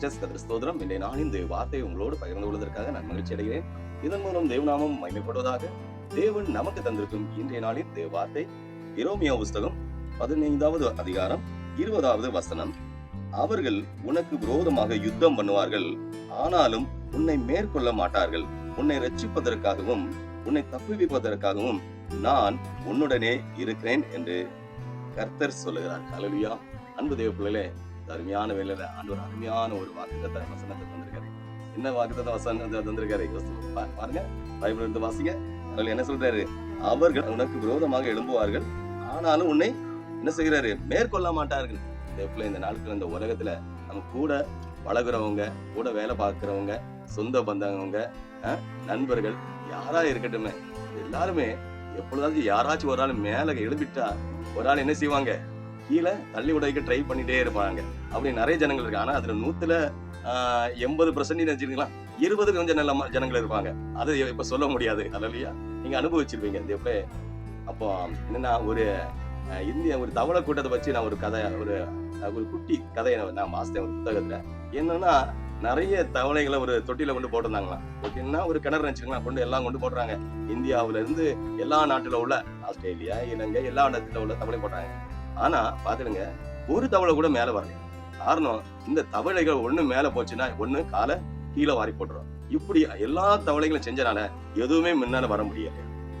Sisters கதிரஸ்தோதரம் இன்றைய நாள் இந்த வார்த்தையை உங்களோடு பகிர்ந்து கொள்வதற்காக நான் மகிழ்ச்சி அடைகிறேன். இதன் மூலம் தேவநாமம் மகிமைப்படுவதாக தேவன் நமக்கு தந்திருக்கும் இன்றைய நாளின் தேவ வார்த்தை. இரோமியா புஸ்தகம் பதினைந்தாவது அதிகாரம் இருபதாவது வசனம். அவர்கள் உனக்கு விரோதமாக யுத்தம் பண்ணுவார்கள். ஆனாலும் உன்னை மேற்கொள்ள மாட்டார்கள். உன்னை ரட்சிப்பதற்காகவும் உன்னை தப்புவிப்பதற்காகவும் நான் உன்னுடனே இருக்கிறேன் என்று கர்த்தர் சொல்லுகிறார். ஹalleluya. அன்பு தேவ பிள்ளைகளே அருமையான வேலையில ஆண்டவர் அருமையான ஒரு வாக்குத்தத்தை வசனத்தை தந்திருக்காரு. என்ன வாக்குத்தத்தை வசனத்தை தந்திருக்காரு? பாருங்க. பைபிள் எடுத்து வாசிங்க. அதில் என்ன சொல்றாரு? அவர்கள் உனக்கு விரோதமாக எழும்புவார்கள். ஆனாலும் உன்னை என்ன செய்கிறாரு? மேற்கொள்ள மாட்டார்கள். இந்த இந்த நாட்கள் இந்த உலகத்துல நம்ம கூட பழகுறவங்க கூட வேலை பார்க்குறவங்க சொந்த பந்தவங்க நண்பர்கள் யாரா இருக்கட்டுமே. எல்லாருமே எப்பொழுதாச்சும் யாராச்சும் ஒரு ஆள் மேல எழுப்பிட்டா ஒரு ஆள் என்ன செய்வாங்க? கீழே தள்ளி உடைக்கு ட்ரை பண்ணிட்டே இருப்பாங்க. அப்படி நிறைய ஜனங்கள் இருக்கு ஆனால் அதில் நூற்றுல எண்பது பர்சன்ட் வச்சுக்கலாம் இருபது கொஞ்சம் நல்ல ம- ஜனங்கள் இருப்பாங்க. அது இப்போ சொல்ல முடியாது. இல்லையா நீங்கள் அனுபவிச்சிருப்பீங்க. இந்த எப்படி அப்போ என்னன்னா ஒரு இந்திய ஒரு தவளை கூட்டத்தை வச்சு நான் ஒரு கதை ஒரு ஒரு குட்டி கதையை நான் வாசித்தேன் ஒரு புத்தகத்தில். என்னன்னா நிறைய தவளைகளை ஒரு தொட்டியில் கொண்டு போட்டிருந்தாங்களாம் ஓகேன்னா ஒரு கிணறு நினைச்சுக்கலாம் கொண்டு எல்லாம் கொண்டு போடுறாங்க இந்தியாவுல இருந்து எல்லா நாட்டுல உள்ள ஆஸ்திரேலியா இலங்கை எல்லா இடத்துல உள்ள தவளை போடுறாங்க ஆனா பாத்துடுங்க ஒரு தவளை கூட மேல வரல. காரணம் இந்த தவளைகள் ஒண்ணு மேல போச்சுன்னா ஒண்ணு காலை கீழே வாரி போட்டுரும். இப்படி எல்லா தவளைகளும் செஞ்சனால எதுவுமே முன்னால வர முடியல.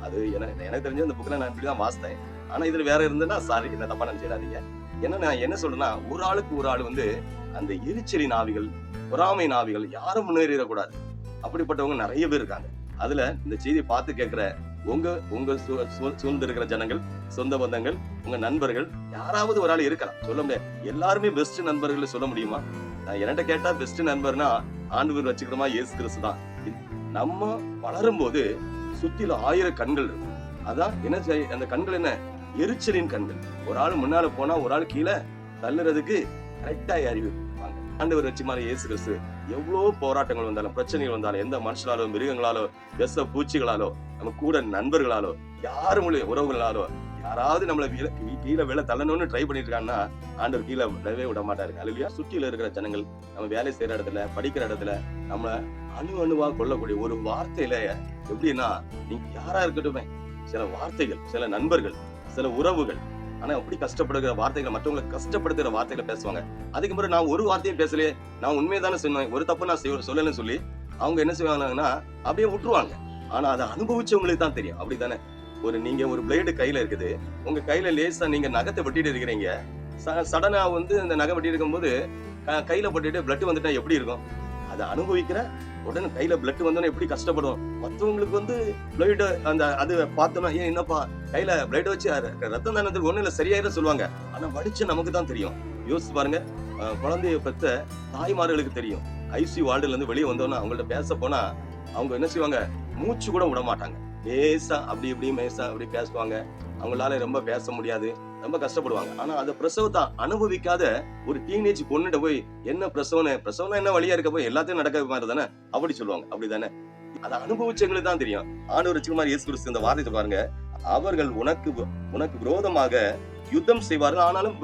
அது எனக்கு எனக்கு தெரிஞ்ச இந்த புக்கில் நான் இப்படிதான் வாசித்தேன். ஆனா இதுல வேற இருந்ததுன்னா சாரி என்ன தப்பா நினைச்சிடாதீங்க. ஏன்னா நான் என்ன சொல்றேன்னா ஒரு ஆளுக்கு ஒரு ஆள் வந்து அந்த எரிச்சலி நாவிகள் பொறாமை நாவிகள் யாரும் முன்னேறிடக்கூடாது. அப்படிப்பட்டவங்க நிறைய பேர் இருக்காங்க. அதுல இந்த செய்தியை பார்த்து கேட்கிற உங்க உங்க சூழ்- சூழ்ந்து இருக்கிற ஜனங்கள் சொந்த பந்தங்கள் உங்க நண்பர்கள் யாராவது ஒரு ஆள் இருக்கலாம். சொல்ல முடியாது. எல்லாருமே பெஸ்ட் நண்பர்கள் சொல்ல முடியுமா? நான் என்கிட்ட கேட்டா பெஸ்ட் நண்பர்னா ஆண்டு வச்சுக்கிறோமா? இயேசு கிறிஸ்து தான். நம்ம வளரும் போது சுத்தில ஆயிரம் கண்கள் இருக்கும். அதான் என்ன செய்ய- அந்த கண்கள் என்ன? எரிச்சலின் கண்கள். ஒரு ஆள் முன்னால போனா ஒரு ஆள் கீழே தள்ளுறதுக்கு கரெக்டா அறிவு ஆண்டவர் வெற்றிமான இயேசு கிறிஸ்து. எவ்வளோ போராட்டங்கள் வந்தாலும் பிரச்சனைகள் வந்தாலும் எந்த மனுஷனாலோ மிருகங்களாலோ விஷ பூச்சிகளாலோ நம்ம கூட நண்பர்களாலோ யாரும் உள்ள உறவுகளாலோ யாராவது நம்மளை வீழ- கீழே விழ தள்ளணும்னு ட்ரை பண்ணிட்டு இருக்காங்கன்னா ஆண்டவர் கீழே விடவே விட மாட்டாரு. அல்லையா சுற்றில இருக்கிற ஜனங்கள் நம்ம வேலை செய்யற இடத்துல படிக்கிற இடத்துல நம்மளை அணு அணுவா கொள்ளக்கூடிய ஒரு வார்த்தையில எப்படின்னா நீங்க யாரா இருக்கட்டுமே சில வார்த்தைகள் சில நண்பர்கள் சில உறவுகள் ஆனா அப்படி கஷ்டப்படுகிற வார்த்தைகளை மற்றவங்களை கஷ்டப்படுத்துகிற வார்த்தைகளை பேசுவாங்க? அதுக்கு பிறகு நான் ஒரு வார்த்தையும் பேசலையே. நான் உண்மையை தானே சொன்னேன். ஒரு தப்பு நான் செய்ய- சொல்லலைன்னு சொல்லி அவங்க என்ன செய்வாங்கன்னா அப்படியே விட்டுருவாங்க. ஆனா அதை அனுபவிச்சவங்களுக்கு தான் தெரியும். அப்படித்தானே? ஒரு நீங்க ஒரு பிளேடு கையில இருக்குது. உங்க கையில லேசா நீங்க நகத்தை வெட்டிட்டு இருக்கிறீங்க. சடனா வந்து அந்த நகை வெட்டி இருக்கும்போது கையில பட்டுட்டு பிளட் வந்துட்டா எப்படி இருக்கும்? அதை அனுபவிக்கிற உடனே கையில பிளட் வந்தோடனே எப்படி கஷ்டப்படும் மற்றவங்களுக்கு வந்து பிளட் அந்த அது பார்த்தோம்னா ஏன் என்னப்பா? கையில பிளட் வச்சு ரத்தம் தானத்துக்கு ஒண்ணு இல்ல சரியாயிரும் சொல்லுவாங்க. ஆனா வடிச்சு நமக்கு தான் தெரியும். யோசிச்சு பாருங்க. குழந்தைய பெத்த தாய்மார்களுக்கு தெரியும். ஐசி வார்டுல இருந்து வெளியே வந்தோம்னா அவங்கள்ட்ட பேச போனா அவங்க என்ன செய்வாங்க? மூச்சு கூட விட மாட்டாங்க. லேசா அப்படி இப்படி மேசா அப்படி பேசுவாங்க. அவங்களால ரொம்ப பேச முடியாது. ரொம்ப கஷ்டப்படுவாங்க. ஆனா அந்த பிரசவத்தை அனுபவிக்காத ஒரு டீனேஜ் பொண்ணுகிட்ட போய் என்ன பிரசவம் பிரசவம் என்ன வழியா இருக்க போய் எல்லாத்தையும் நடக்க மாதிரி தானே? அப்படி சொல்லுவாங்க. அப்படிதானே? அதை அனுபவிச்சவங்களுக்கு தான் தெரியும். ஆண்டவர் வச்சுக்க மாதிரி இயேசு கிறிஸ்து இந்த வார்த்தை பாருங்க அவர்கள் உனக்கு உனக்கு விரோதமாக யுத்தம் செய்வார்கள். ஆனாலும்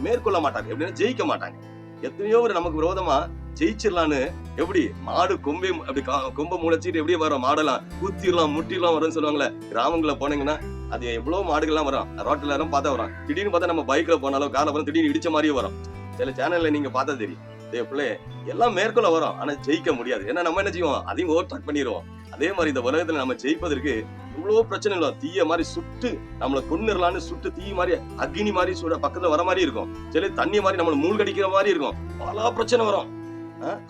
மேற்கொள்ள மாட்டாங்க. எப்படின்னா ஜெயிக்க மாட்டாங்க. எத்தனையோ ஒரு நமக்கு விரோதமா ஜெயிச்சிடலான்னு எப்படி மாடு கொம்பை அப்படி கா- கொம்பை முளைச்சிட்டு எப்படி வரும்? மாடெல்லாம் குத்திடலாம் முட்டிடலாம் வரும்னு சொல்லுவாங்களே. கிராமங்கள போனீங்கன்னா அது எவ்வளவு மாடுகள்லாம் வரும் ரோட்டில் எல்லாம் பார்த்தா வரும் திடீர்னு பார்த்தா நம்ம பைக்ல போனாலும் காலை வரும் திடீர்னு இடிச்ச மாதிரியே வரும். சில சேனல்ல நீங்க பார்த்தா தெரியும். டேய் பிள்ளை எல்லாம் மேற்கொள்ள வரும். ஆனா ஜெயிக்க முடியாது. ஏன்னா நம்ம என்ன செய்வோம்? அதையும் ஓவர் டாக் பண்ணிடுவோம் அதே மாதிரி இந்த உலகத்துல நம்ம ஜெயிப்பதற்கு இவ்வளவு பிரச்சனை இல்லை. தீய மாதிரி சுட்டு நம்மளை கொண்டுலான்னு சுட்டு தீ மாதிரி அக்னி மாதிரி சுட பக்கத்துல வர மாதிரி இருக்கும். சில தண்ணி மாதிரி நம்மளை மூழ்கடிக்கிற மாதிரி இருக்கும். பல பிரச்சனை வரும்.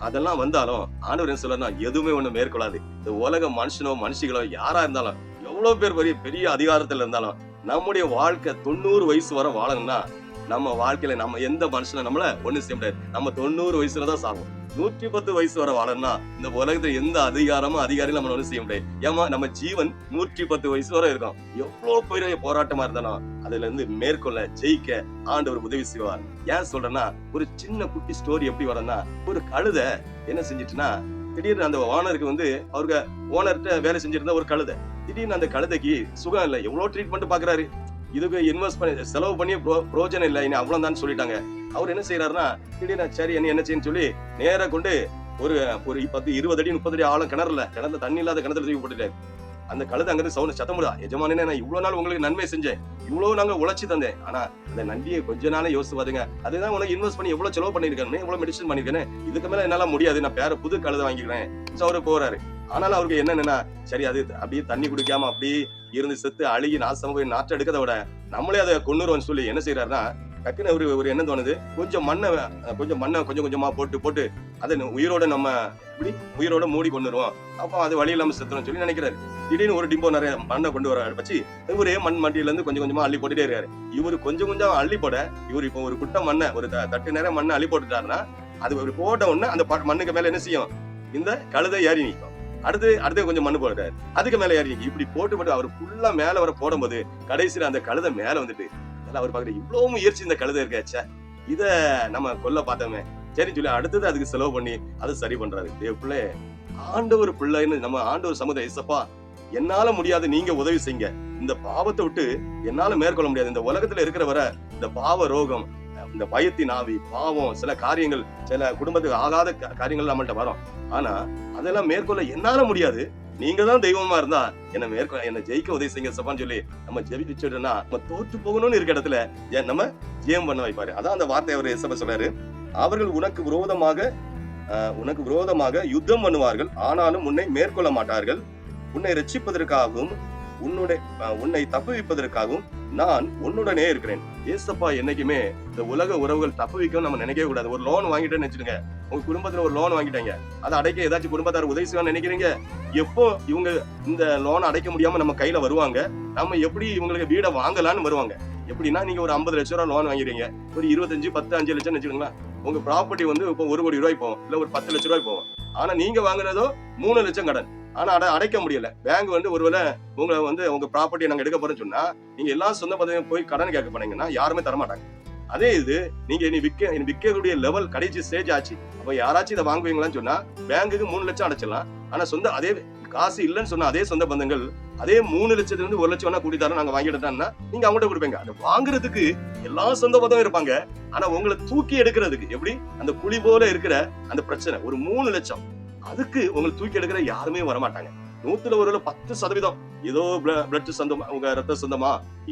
அதெல்லாம் வந்தாலும் ஆண்டவர் என்ன சொல்லணும் எதுவுமே ஒண்ணு மேற்கொள்ளாது. இந்த உலக மனுஷனோ மனுஷிகளோ யாரா இருந்தாலும் எவ்வளவு பேர் பெரிய பெரிய அதிகாரத்துல இருந்தாலும் நம்முடைய வாழ்க்கை தொண்ணூறு வயசு வரை வாழணும்னா நம்ம வாழ்க்கையில நம்ம எந்த மனுஷனும் நம்மள ஒண்ணு செய்ய முடியாது. நம்ம தொண்ணூறு வயசுல தான் சாகும் நூற்றி பத்து வயசு வர வாழணும்னா இந்த உலகத்துல எந்த அதிகாரமும் அதிகாரியும் நம்ம ஒண்ணு செய்ய முடியாது. ஏமா நம்ம ஜீவன் நூற்றி பத்து வயசு வரை இருக்கும். எவ்வளவு பெரிய போராட்டமா இருந்தாலும் அதுல இருந்து மேற்கொள்ள ஜெயிக்க ஆண்டவர் உதவி செய்வார். ஏன் சொல்றேன்னா ஒரு சின்ன குட்டி ஸ்டோரி எப்படி வரேன்னா ஒரு கழுதை என்ன செஞ்சிட்டுன்னா திடீர்னு அந்த ஓனருக்கு வந்து அவருக்கு ஓனர்கிட்ட வேலை செஞ்சிருந்த ஒரு கழுதை. திடீர்னு அந்த கழுதைக்கு சுகம் இல்லை. எவ்வளோ ட்ரீட்மெண்ட் பாக்குறாரு? இதுக்கு இன்வெஸ்ட் பண்ணி செலவு பண்ணி பிரோஜனம் இல்லை. இனி அவ்வளவுதான் சொல்லிட்டாங்க. அவர் என்ன செய்யறாருன்னா திடீர்னு சரி என்ன என்ன செய்யன்னு சொல்லி நேர கொண்டு ஒரு ஒரு பத்து இருபது அடி முப்பது அடி ஆழம் கிணறுல கிணத்துல தண்ணி இல்லாத கிணத்துல தூக்கி போட்டுட்டாரு. அந்த கழுது அங்கிருந்து சவுண்ட் சத்தம் முடியா எஜமானே நான் இவ்வளவு நாள் உங்களுக்கு நன்மை செஞ்சேன். இவ்வளவு நாங்க உழைச்சி தந்தேன். ஆனா அந்த நன்றியை கொஞ்ச நாளே யோசிச்சு பாருங்க அதுதான் உனக்கு இன்வெஸ்ட் பண்ணி எவ்வளவு செலவு பண்ணிருக்கேன் எவ்வளவு மெடிசன் பண்ணிருக்கேன் இதுக்கு மேல என்னால முடியாது. நான் பேர புது கழுதை வாங்கிக்கிறேன். அவரு போறாரு. ஆனாலும் அவருக்கு என்னன்னா சரி அது அப்படியே தண்ணி குடிக்காம அப்படியே இருந்து செத்து அழுகி நாசம் போய் நாற்றம் எடுக்கிறத விட நம்மளே அதை கொண்டுருவோம்னு சொல்லி என்ன செய்யறாருன்னா டக்குன்னு ஒரு ஒரு என்ன தோணுது கொஞ்சம் மண்ணை கொஞ்சம் மண்ணை கொஞ்சம் கொஞ்சமா போட்டு போட்டு அதை உயிரோட நம்ம இப்படி உயிரோட மூடி கொண்டுருவோம் அப்போ அது வழி இல்லாம செத்துறோம் சொல்லி நினைக்கிறாரு. திடீர்னு ஒரு டிம்போ நிறைய மண்ணை கொண்டு வர வச்சு இவரே மண் மண்டியில இருந்து கொஞ்சம் கொஞ்சமா அள்ளி போட்டுட்டே இருக்காரு. இவரு கொஞ்சம் கொஞ்சம் அள்ளி போட இவர் இப்போ ஒரு குட்டை மண்ணை ஒரு தட்டு நேரம் மண்ணை அள்ளி போட்டுட்டாருன்னா அது ஒரு போட்ட உடனே அந்த மண்ணுக்கு மேல என்ன செய்யும்? இந்த கழுதை ஏறி நிற்கும். அடுத்து அடுத்து கொஞ்சம் மண்ணு போடுறாரு. அதுக்கு மேல ஏறி இப்படி போட்டு போட்டு அவர் ஃபுல்லா மேல வர போடும்போது கடைசியில அந்த கழுதை மேல வந்துட்டு அவர் பாக்குற இவ்வளவு முயற்சி இந்த கழுதை இருக்காச்சே இத நம்ம கொல்ல பார்த்தோமே. சரி சொல்லி அடுத்தது அதுக்கு செலவு பண்ணி அதை சரி பண்றாரு. தேவ பிள்ளை ஆண்டவர் பிள்ளைன்னு நம்ம ஆண்டவர் சமுதாய இசப்பா என்னால முடியாது. நீங்க உதவி செய்யுங்க. இந்த பாவத்தை விட்டு என்னால மேற்கொள்ள முடியாது. இந்த உலகத்துல இருக்கிற வர இந்த பாவ ரோகம் இந்த பயத்தின் ஆவி பாவம் சில காரியங்கள் சில குடும்பத்துக்கு ஆகாத காரியங்கள் நம்மள்ட்ட வரும். ஆனா அதெல்லாம் மேற்கொள்ள என்னால முடியாது. நீங்க தான் தெய்வமா இருந்தா என்ன மேற்கொள்ள என்ன ஜெயிக்க உதவி செய்யுங்க சப்பான்னு சொல்லி நம்ம ஜெயிச்சுட்டோம்னா நம்ம தோற்று போகணும்னு இருக்க இடத்துல ஏன் நம்ம ஜெயம் பண்ண வைப்பாரு. அதான் அந்த வார்த்தை அவர் எசப சொல்றாரு. அவர்கள் உனக்கு விரோதமாக உனக்கு விரோதமாக யுத்தம் பண்ணுவார்கள் ஆனாலும் உன்னை மேற்கொள்ள மாட்டார்கள். உன்னை ரட்சிப்பதற்காகவும் உன்னுடைய உன்னை தப்புவிப்பதற்காகவும் நான் உன்னுடனே இருக்கிறேன். ஏசப்பா என்னைக்குமே இந்த உலக உறவுகள் தப்புவிக்கும் நம்ம நினைக்கவே கூடாது. ஒரு லோன் வாங்கிட்டேன்னு வச்சுருங்க உங்க குடும்பத்துல ஒரு லோன் வாங்கிட்டாங்க. அதை அடைக்க ஏதாச்சும் குடும்பத்தார் உதவி செய்வான்னு நினைக்கிறீங்க? எப்போ இவங்க இந்த லோன் அடைக்க முடியாம நம்ம கையில வருவாங்க? நம்ம எப்படி இவங்களுக்கு வீடை வாங்கலாம்னு வருவாங்க? எப்படின்னா நீங்க ஒரு ஐம்பது லட்ச ரூபா லோன் வாங்கிறீங்க ஒரு இருபத்தஞ்சு பத்து அஞ்சு லட்சம் வச்சுக்கோங்களேன். உங்க ப்ராப்பர்ட்டி வந்து இப்போ ஒரு கோடி ரூபாய் போகும். இல்ல ஒரு பத்து லட்ச ரூபாய் போகும். ஆனா நீங்க வாங்குறதோ மூணு லட்சம் கடன். ஆனா அட அடைக்க முடியல. பேங்க் வந்து ஒருவேளை உங்களை வந்து உங்க ப்ராப்பர்ட்டி நாங்க எடுக்க போறோம்னு சொன்னா நீங்க எல்லா சொந்த பதவியும் போய் கடன் கேட்க போனீங்கன்னா யாருமே தர மாட்டாங்க அதே இது நீங்க இனி விற்க இனி விற்கக்கூடிய லெவல் கடைசி ஸ்டேஜ் ஆச்சு. அப்ப யாராச்சும் இதை வாங்குவீங்களான்னு சொன்னா பேங்குக்கு மூணு லட்சம் அடைச்சிடலாம். ஆனா சொந்த அதே காசு இல்லைன்னு சொன்னா அதே சொந்த பந்தங்கள் அதே மூணு லட்சத்துல இருந்து ஒரு லட்சம் வேணா கூட்டி தரோம் நாங்க வாங்கிட்டோம்னா நீங்க அவங்கள்ட்ட கொடுப்பீங்க. அதை வாங்குறதுக்கு எல்லா சொந்த பந்தம் இருப்பாங்க. ஆனா உங்களை தூக்கி எடுக்கிறதுக்கு எப்படி? அந்த குழி போல இருக்கிற அந்த பிரச்சனை. ஒரு மூணு லட்சம். அதுக்கு உங்களை தூக்கி எடுக்கிற யாருமே வரமாட்டாங்க. நூத்துல ஒரு பத்து சதவீதம். ஏதோ பிளட் சொந்தமா உங்க ரத்த சொந்தமா?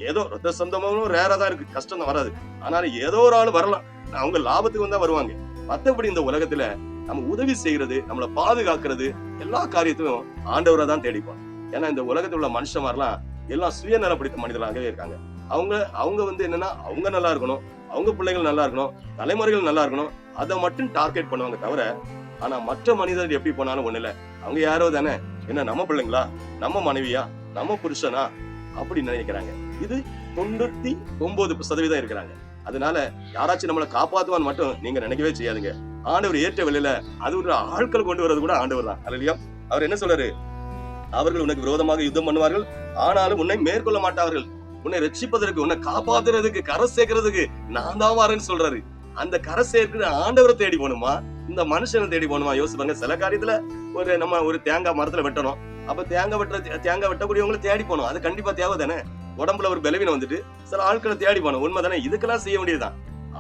ஏதோ ரத்த சொந்தமும் ரேரா தான் இருக்கு. கஷ்டம் தான் வராது. ஆனாலும் ஏதோ ஒரு ஆள் வரலாம். அவங்க லாபத்துக்கு வந்தா வருவாங்க. மத்தபடி இந்த உலகத்துல நம்ம உதவி செய்யறது நம்மளை பாதுகாக்கிறது எல்லா காரியத்தையும் ஆண்டவரை தான் தேடிப்போம். ஏன்னா இந்த உலகத்துல உள்ள மனுஷன் மாதிரிலாம் எல்லாம் சுயநலப்படுத்த மனிதர்களாகவே இருக்காங்க. அவங்க அவங்க வந்து என்னன்னா அவங்க நல்லா இருக்கணும். அவங்க பிள்ளைகள் நல்லா இருக்கணும். தலைமுறைகள் நல்லா இருக்கணும். அதை மட்டும் டார்கெட் பண்ணுவாங்க தவிர ஆனா மற்ற மனிதர்கள் எப்படி போனாலும் ஒண்ணு இல்ல அவங்க யாரோ தானே. என்ன நம்ம பிள்ளைங்களா? நம்ம மனைவியா? நம்ம புருஷனா? அப்படி நினைக்கிறாங்க. இது தொண்ணூத்தி ஒன்பது சதவீதம் இருக்கிறாங்க. அதனால யாராச்சும் நம்மளை காப்பாத்துவான்னு மட்டும் நீங்க நினைக்கவே செய்யாதுங்க. ஆண்டவர் ஏற்ற வெளியில அது ஒரு ஆட்கள் கொண்டு வர்றது கூட ஆண்டவர் தான். இல்லையா அவர் என்ன சொல்றாரு? அவர்கள் உனக்கு விரோதமாக யுத்தம் பண்ணுவார்கள். ஆனாலும் உன்னை மேற்கொள்ள மாட்டார்கள். உன்னை ரட்சிப்பதற்கு உன்னை காப்பாத்துறதுக்கு கரை சேர்க்கறதுக்கு நான் தான் வரேன்னு சொல்றாரு. அந்த கரை சேர்க்கிற ஆண்டவரை தேடி போகணுமா? இந்த மனுஷனை தேடி போகணுமா? யோசிச்சு பாருங்க சில காரியத்துல ஒரு நம்ம ஒரு தேங்காய் மரத்துல வெட்டணும். அப்ப தேங்காய் வெட்டுற தேங்காய் வெட்டக்கூடியவங்களை தேடி போகணும். அது கண்டிப்பா தேவை தானே? உடம்புல ஒரு பலவீனம் வந்துட்டு சில ஆட்களை தேடி போகணும். உண்மை தானே இதுக்கெல்லாம் செய்ய வேண்டியதுதான்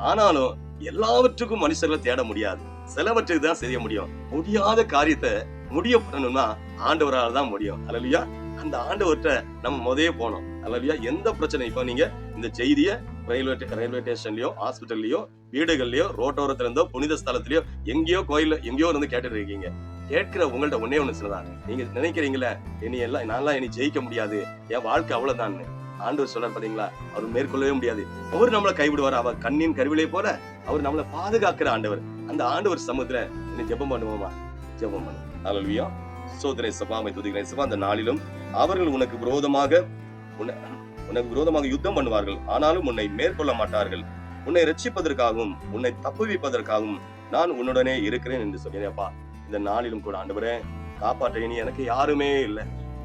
ஆனாலும் எல்லாவற்றுக்கும் மனுஷர்களை தேட முடியாது. சிலவற்றுக்கு தான் செய்ய முடியும். முடியாத காரியத்தை முடிய பண்ணணும்னா ஆண்டவரால் தான் முடியும். அல்லையா அந்த ஆண்டவர்கிட்ட நம்ம முதைய போனோம் அல்லையா எந்த பிரச்சனை இப்போ நீங்க இந்த செய்தியை ரயில்வே ரயில்வே ஸ்டேஷன்லயோ ஹாஸ்பிட்டல்லையோ வீடுகள்லயோ ரோட்டோரத்துல இருந்தோ புனித ஸ்தலத்திலயோ எங்கேயோ கோயில்ல எங்கேயோ இருந்து கேட்டுட்டு இருக்கீங்க கேட்கிற உங்கள்ட்ட ஒன்னே ஒண்ணு சொல்லுதான் நீங்க நினைக்கிறீங்களே இனி எல்லாம் நான்லாம் இனி ஜெயிக்க முடியாது. என் வாழ்க்கை அவ்வளவுதான் ஆண்டவர் சொல்றாரு பாத்தீங்களா? அவர் மேற்கொள்ளவே முடியாது. அவர் நம்மளை கைவிடுவார். அவர் கண்ணின் கருவிலே போல அவர் நம்மளை பாதுகாக்கிற ஆண்டவர். அந்த ஆண்டவர் சமுத்திர இனி ஜெபம் பண்ணுவோமா? ஜெபம் பண்ணுவோம். அலல்வியா சோதனை சபாமை துதிக்கிறேன். சபா அந்த நாளிலும் அவர்கள் உனக்கு விரோதமாக உன்னை- உனக்கு விரோதமாக யுத்தம் பண்ணுவார்கள். ஆனாலும் உன்னை மேற்கொள்ள மாட்டார்கள். உன்னை ரட்சிப்பதற்காகவும் உன்னை தப்புவிப்பதற்காகவும் நான் உன்னுடனே இருக்கிறேன் என்று சொன்னேன்ப்பா இந்த நாளிலும் கூட ஆண்டவரே காப்பாற்ற இனி எனக்கு யாருமே இல்லை.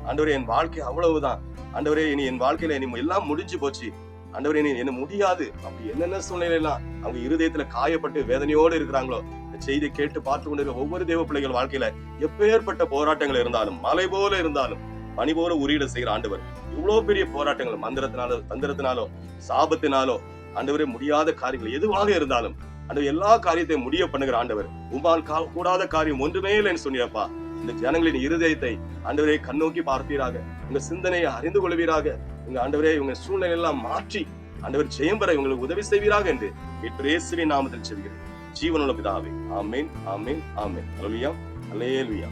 ஆண்டவரே என் வாழ்க்கை அவ்வளவுதான். ஆண்டவரே இனி என் வாழ்க்கையில இனி எல்லாம் முடிஞ்சு போச்சு. ஆண்டவரே இனி என்ன முடியாது. அப்படி என்னென்ன சூழ்நிலையெல்லாம் அவங்க இருதயத்துல காயப்பட்டு வேதனையோடு இருக்கிறாங்களோ செய்தி கேட்டு பார்த்து கொண்டிருக்க ஒவ்வொரு தேவ பிள்ளைகள் வாழ்க்கையில எப்பேற்பட்ட போராட்டங்கள் இருந்தாலும் மலை போல இருந்தாலும் பணி போல உரியட செய்கிற ஆண்டவர். இவ்வளவு பெரிய போராட்டங்கள் மந்திரத்தினாலோ தந்திரத்தினாலோ சாபத்தினாலோ ஆண்டவரே முடியாத காரியங்கள் எதுவாக இருந்தாலும் ஆண்டவர் எல்லா காரியத்தையும் முடிய பண்ணுகிற ஆண்டவர். உமால் கா- கூடாத காரியம் ஒன்றுமே இல்லைன்னு சொன்னியப்பா இந்த ஜனங்களின் இருதயத்தை ஆண்டவரே கண்ணோக்கி பார்ப்பீராக. உங்க சிந்தனையை அறிந்து கொள்வீராக. உங்க ஆண்டவரே இவங்க சூழ்நிலை எல்லாம் மாற்றி ஆண்டவர் ஜெயம் பெற இவங்களுக்கு உதவி செய்வீராக என்று இயேசுவின் நாமத்தில் செல்கிறேன் ஜீவனுள்ள பிதாவே. ஆமேன் ஆமேன் ஆமேன். அல்லேலூயா அல்லேலூயா